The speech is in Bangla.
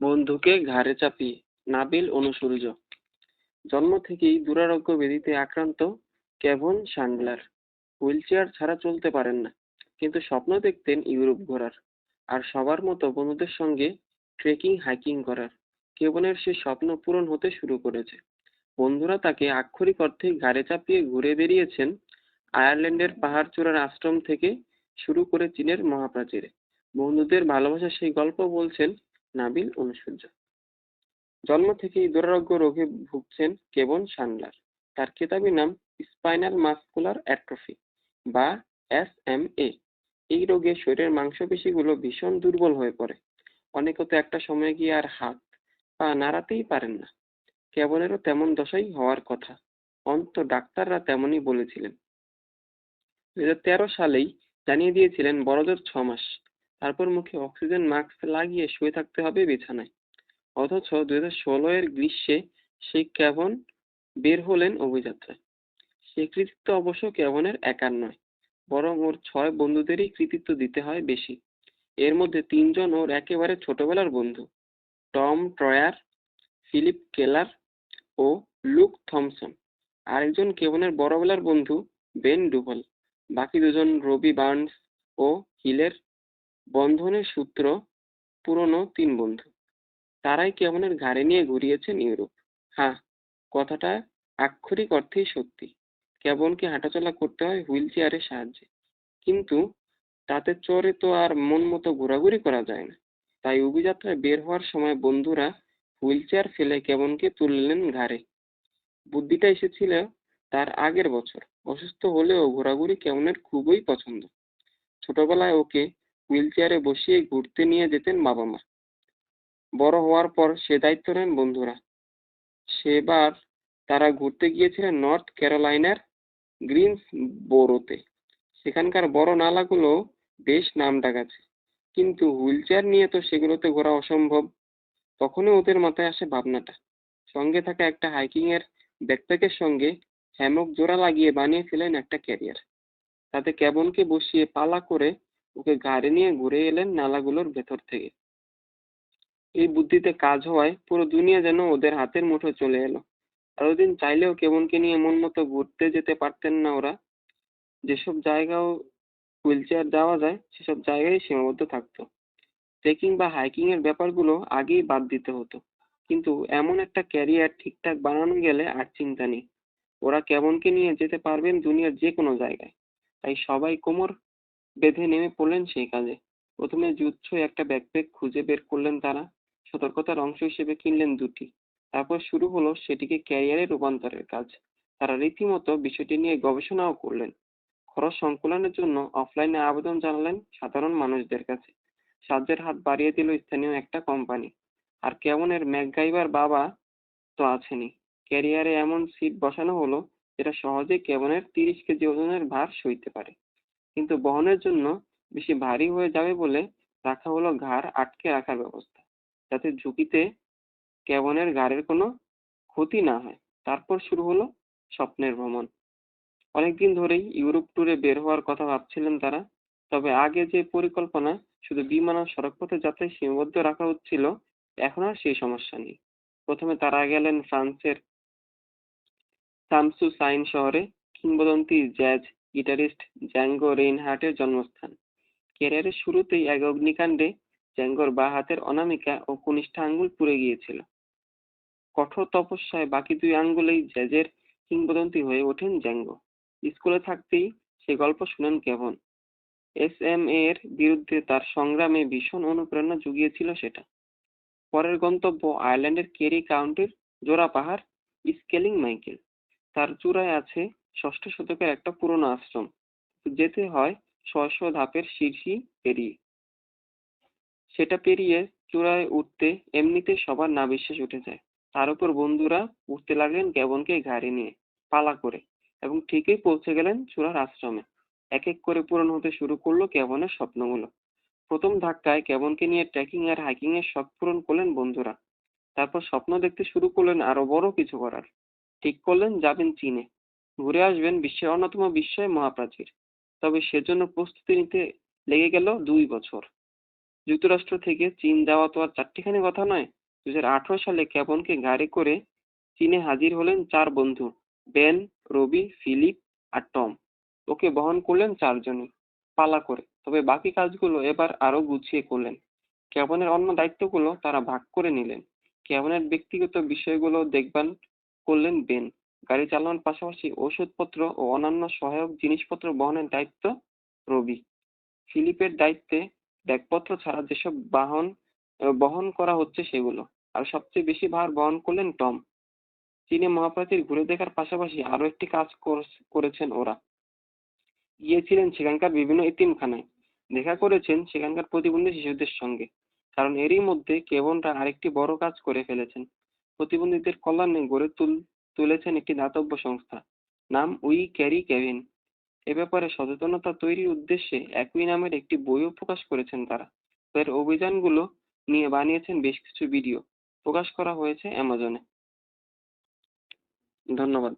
বন্ধুকে ঘাড়ে চাপিয়ে নাবিল অনুসূর্য। জন্ম থেকেই দুরারোগ্য ব্যাধিতে আক্রান্ত কেভন সান্ডলার হুইল চেয়ার ছাড়া চলতে পারেন না, কিন্তু স্বপ্ন দেখতেন ইউরোপ ঘোরার। আর সবার মতো বন্ধুদের সঙ্গে ট্রেকিং, হাইকিং করার। কেবনের সে স্বপ্ন পূরণ হতে শুরু করেছে। বন্ধুরা তাকে আক্ষরিক অর্থে ঘাড়ে চাপিয়ে ঘুরে বেরিয়েছেন আয়ারল্যান্ডের পাহাড় চূড়ার আশ্রম থেকে শুরু করে চীনের মহাপ্রাচীরে। বন্ধুদের ভালোবাসার সেই গল্প বলছেন নাবিল অনুসূর্য জন্ম থেকেই দুরারোগ্য রোগে ভুগছেন কেবন সান্ডলার তার খেতাবি নাম স্পাইনাল মাসকুলার অ্যাট্রফি বা এস এম এ। এই রোগে শরীরের মাংসপেশিগুলো ভীষণ দুর্বল হয়ে পড়ে। অনেকে তো একটা সময় গিয়ে আর হাত, পা নাড়াতেই পারেন না। কেবলেরও তেমন দশাই হওয়ার কথা। অন্ত ডাক্তাররা তেমনই বলেছিলেন। দু হাজার তেরো সালেই জানিয়ে দিয়েছিলেন বড়জোর ছ মাস তারপর মুখে অক্সিজেন মাস্ক লাগিয়ে শুয়ে থাকতে হবে বিছানায়। অথচ দু হাজার ষোলো এর গ্রীষ্মে সেই কেভন বের হলেন অভিযাত্রায়। সে কৃতিত্ব অবশ্য কেভনের একার নয়, বরং ওর ছয় বন্ধুদেরই কৃতিত্ব দিতে হয় বেশি। এর মধ্যে তিনজন ওর একেবারে ছোটবেলার বন্ধু, টম ট্রয়ার, ফিলিপ কেলার ও লুক থমসন। আরেকজন কেভনের বড়বেলার বন্ধু, বেন ডুভল। বাকি দুজন রবি বার্নস ও হিলের বন্ধনের সূত্র পুরনো তিন বন্ধু। তারাই কেমনের ঘাড়ে নিয়ে ঘুরিয়েছেন ইউরোপ? হ্যাঁ কথাটা আক্ষরিক অর্থেই সত্যি। কেবনকে হাঁটাচলা করতে হয় হুইল চেয়ারের সাহায্যে? কিন্তু তাতে চড়ে তো আর মন মতো ঘোরাঘুরি করা যায় না। তাই অভিযাত্রায় বের হওয়ার সময় বন্ধুরা হুইল চেয়ার ফেলে কেবনকে তুললেন ঘাড়ে। বুদ্ধিটা এসেছিল তার আগের বছর। অসুস্থ হলেও ঘোরাঘুরি কেমনের খুবই পছন্দ। ছোটবেলায় ওকে হুইল চেয়ারে বসিয়ে ঘুরতে নিয়ে যেতেন বাবা মা। বড় হওয়ার পর সে দায়িত্ব নেন বন্ধুরা। সেবার তারা ঘুরতে গিয়েছিলেন নর্থ ক্যারোলাইনার গ্রিনস বোরোতে। সেখানকার বড় নালাগুলো বেশ নামডাক আছে। কিন্তু হুইল চেয়ার নিয়ে তো সেগুলোতে ঘোরা অসম্ভব। তখনই ওদের মাথায় আসে ভাবনাটা। সঙ্গে থাকা একটা হাইকিং এর ব্যাকপ্যাকের সঙ্গে হ্যামক জোড়া লাগিয়ে বানিয়েছিলেন একটা ক্যারিয়ার। তাতে কেবনকে বসিয়ে পালা করে ওকে ঘাড়ে নিয়ে ঘুরে এলেন নালাগুলোর ভেতর থেকে। এই বুদ্ধিতে কাজ হওয়ায় পুরো দুনিয়া যেন ওদের হাতের মুঠোয় চলে এলো। এতদিন চাইলেও কেবনকে নিয়ে মন মতো ঘুরতে যেতে পারতেন না ওরা। যেসব জায়গাও হুইল চেয়ার যাওয়া যায়, সেসব জায়গায় সীমাবদ্ধ থাকতো। ট্রেকিং বা হাইকিং এর ব্যাপারগুলো আগেই বাদ দিতে হতো। কিন্তু এমন একটা ক্যারিয়ার ঠিকঠাক বানানো গেলে আর চিন্তা নেই। ওরা কেবনকে নিয়ে যেতে পারবেন দুনিয়ার যে কোনো জায়গায়। তাই সবাই কোমর বেঁধে নেমে পড়লেন সেই কাজে। প্রথমে জুৎসই একটা ব্যাকপ্যাক খুঁজে বের করলেন তারা। সতর্কতার অংশ হিসেবে কিনলেন দুটি। তারপর শুরু হলো সেটিকে ক্যারিয়ারে রূপান্তরের কাজ। তারা রীতিমতো বিষয়টি নিয়ে গবেষণাও করলেন। খরচ সংকুলনের জন্য অফলাইনে আবেদন জানালেন সাধারণ মানুষদের কাছে। সাহায্যের হাত বাড়িয়ে দিল স্থানীয় একটা কোম্পানি আর কেমনের ম্যাকগাইভার বাবা তো আছেনই। ক্যারিয়ারে এমন সিট বসানো হলো যেটা সহজেই কেবনের তিরিশ কেজি ওজনের ভার সইতে পারে। কিন্তু বহনের জন্য বেশি ভারী হয়ে যাবে বলে রাখা হলো ঘাড় আটকে রাখার ব্যবস্থা। যাতে ঝুঁকিতে কেবনের ঘাড়ের কোনো ক্ষতি না হয়। তারপর শুরু হলো স্বপ্নের ভ্রমণ। অনেকদিন ধরেই ইউরোপ ট্যুরে বের হওয়ার কথা ভাবছিলেন তারা। তবে আগে যে পরিকল্পনা শুধু বিমান ও সড়কপথে যাত্রায় সীমাবদ্ধ রাখা হচ্ছিল, এখন আর সেই সমস্যা নেই। প্রথমে তারা গেলেন ফ্রান্সের সামসু সাইন শহরে কিংবদন্তি জ্যাজ গিটারিস্ট জ্যাঙ্গো রেইনহার্টের জন্মস্থান। ক্যারিয়ারের শুরুতেই এক অগ্নিকাণ্ডে জ্যাঙ্গোর বা হাতের অনামিকা ও কনিষ্ঠ আঙ্গুল পুড়ে গিয়েছিল। কঠোর তপস্যায় বাকি দুই আঙ্গুলেই জ্যাজের কিংবদন্তি হয়ে ওঠেন জ্যাঙ্গো। স্কুলে থাকতেই সে গল্প শুনেন কেভন। এস এম এর বিরুদ্ধে তার সংগ্রামে ভীষণ অনুপ্রেরণা জুগিয়েছিল সেটা। পরের গন্তব্য আয়ারল্যান্ডের কেরি কাউন্টির জোড়া পাহাড় স্কেলিং মাইকেল। তার চূড়ায় আছে ষষ্ঠ শতকের একটা পুরনো আশ্রম। যেতে হয় ছয়শো ধাপের সিঁড়ি পেরিয়ে। সেটা পেরিয়ে চূড়ায় উঠতে এমনিতে সবার নাভিশ্বাস উঠে যায়। তার উপর বন্ধুরা উঠতে লাগলেন কেবনকে ঘাড়ে নিয়ে, পালা করে এবং ঠিকই পৌঁছে গেলেন চূড়ার আশ্রমে। এক এক করে পূরণ হতে শুরু করল কেবনের স্বপ্নগুলো। প্রথম ধাক্কায় কেবনকে নিয়ে ট্রেকিং আর হাইকিং এর শখ পূরণ করলেন বন্ধুরা। তারপর স্বপ্ন দেখতে শুরু করলেন আরও বড় কিছু করার। ঠিক করলেন যাবেন চীনে। ঘুরে আসবেন বিশ্বের অন্যতম বিস্ময় মহাপ্রাচীর। তবে সেজন্য প্রস্তুতি নিতে লেগে গেল দুই বছর। যুক্তরাষ্ট্র থেকে চীন যাওয়া তো আর চারটিখানি কথা নয়। দু হাজার আঠারো সালে ক্যাবনকে গাড়ি করে চীনে হাজির হলেন চার বন্ধু, বেন, রবি, ফিলিপ আর টম। ওকে বহন করলেন চারজনই, পালা করে। তবে বাকি কাজগুলো এবার আরও গুছিয়ে করলেন। ক্যাবনের অন্য দায়িত্বগুলো তারা ভাগ করে নিলেন। ক্যাবনের ব্যক্তিগত বিষয়গুলো দেখভাল করলেন বেন। গাড়ি চালানোর পাশাপাশি ওষুধপত্র ও অন্যান্য সহায়ক জিনিসপত্র বহনের দায়িত্ব রবি। ফিলিপের দায়িত্বে ব্যাগপত্র ছাড়া যেসব বাহন বহন করা হচ্ছে সেগুলো। আর সবচেয়ে বেশি ভার বহন করলেন টম। চীনে মহাপ্রাচীর ঘুরে দেখার পাশাপাশি আরও একটি কাজ কর- করেছেন ওরা। গিয়েছিলেন সেখানকার বিভিন্ন এতিমখানায়। দেখা করেছেন সেখানকার প্রতিবন্ধী শিশুদের সঙ্গে। কারণ এরই মধ্যে কেবনরা আরেকটি বড় কাজ করে ফেলেছেন। প্রতিবন্ধীদের কল্যাণে গড়ে তুল তুলেছেন একটি দাতব্য সংস্থা। নাম উই ক্যারি কেভিন এ ব্যাপারে সচেতনতা তৈরির উদ্দেশ্যে একই নামের একটি বইও প্রকাশ করেছেন তারা। তাদের অভিযানগুলো নিয়ে বানিয়েছেন বেশ কিছু ভিডিও। প্রকাশ করা হয়েছে অ্যামাজনে। ধন্যবাদ।